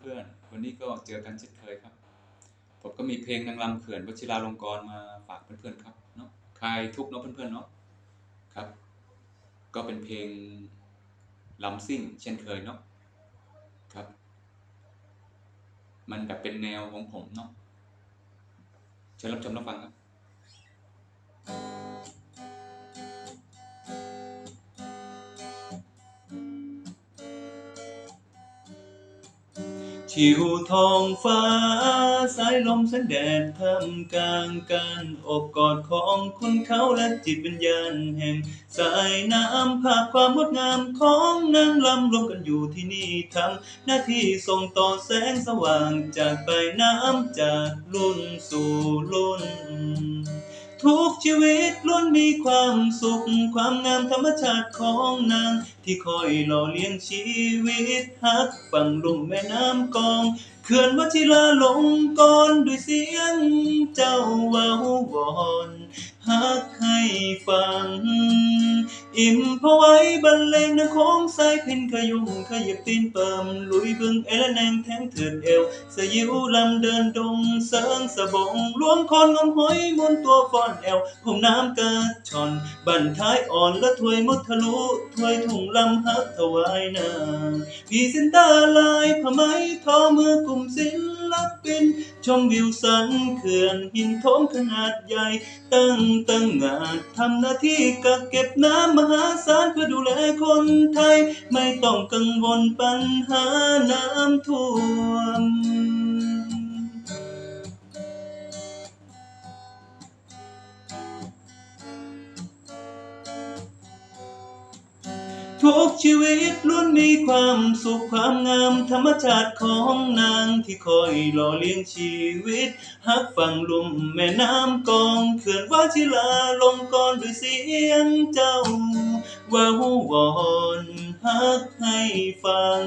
เพื่อนๆ วันนี้ก็เจอกันเช่นเคยครับ ผมก็มีเพลงนางรำเขื่อนวชิราลงกรณ์มาฝากเพื่อนๆครับเนาะคลายทุกเนาะเพื่อนๆเนาะครับ ก็เป็นเพลงลำซิ่ง เช่นเคยเนาะครับ มันแบบเป็นแนวของผมเนาะเชิญรับชมรับฟังครับ ชิวทองฟ้า สายลมแสงแดดทำกลางการอบกอดของคุณเขาและจิตวิญญาณแห่ง สายน้ำภาพความงดงามของนางลำรวมกันอยู่ที่นี่ทำหน้าที่ส่งต่อแสงสว่างจากใบน้ำจากรุ่นสู่รุ่น ทุกชีวิตล้วนมีความสุข ความงามธรรมชาติของนาง ที่คอยหล่อเลี้ยงชีวิตฮักฝั่งลุ่มแม่น้ำกองเขื่อนวชิราลงกรณ์ด้วยเสียงเจ้าเว้าวอนักให้ฟัง อิ่มพอไว้บรรเลงนะโค้งสายพินขยุงขยิบตีนเปิมลุยบึงเอละแนงแทงเถิดเอว สยิวลำเดินดงเสิงสะบงล้วงคอนงมหอยมวนตัวฟอนแอวผมน้ำกระชอนบันท้ายอ่อนและถวยมุดทะลุถวยถุงลำฮักถวายนางพี่สินตาลายผ้าไหมทอมือกลุ่มศิลปิน ชมวิวสันเขื่อนหินโถมขนาดใหญ่ ตั้งตั้งงานทำหน้าที่กักเก็บน้ำมหาศาลเพื่อดูแลคนไทย ไม่ต้องกังวลปัญหาน้ำท่วม ทุกชีวิตล้วนมีความสุขความงามธรรมชาติของนางที่คอยหล่อเลี้ยงชีวิตฮักฝั่งลุ่มแม่น้ำกองเขื่อนวาชิลาลงกรด้วยเสียงเจ้าว้าวอน กให้ฟัง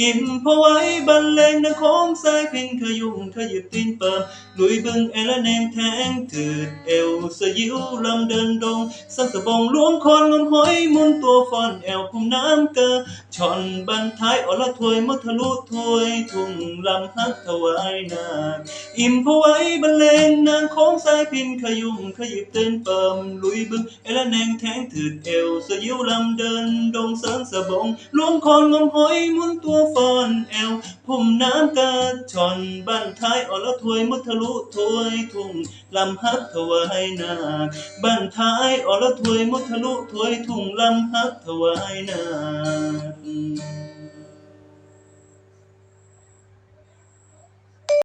อิ่มพอไว้บรรเลงนะโค้งสายพินขยุงขยิบตีนเปิมลุยบึงเอละแนงแทงถืดเอวสยิวลำเดินดง สักสะบงล้วงคอนงมหอยมุนตัวฟอนแอวพุ่มน้ำเกอช่อนบันท้ายอรถวยมุทะลุถวยทุ่งลำฮักถวายนาคอิ่มพอไว้บรรเลงนางโค้งสายพินขยุงขยิบเต้นเปิมลุยบึงเอละแนงแทงถืดเอวสยิวลำเดินดงเสริงสะบงล้วงคอนงมหอยมุนตัวฟอนแอวผมน้ำกระชอนบันท้ายอรถวยมุทะลุถวยทุ่งลำฮักถวายนาคบันท้ายอรถวยมุทะลุถวยทุ่งลำฮักถวายนา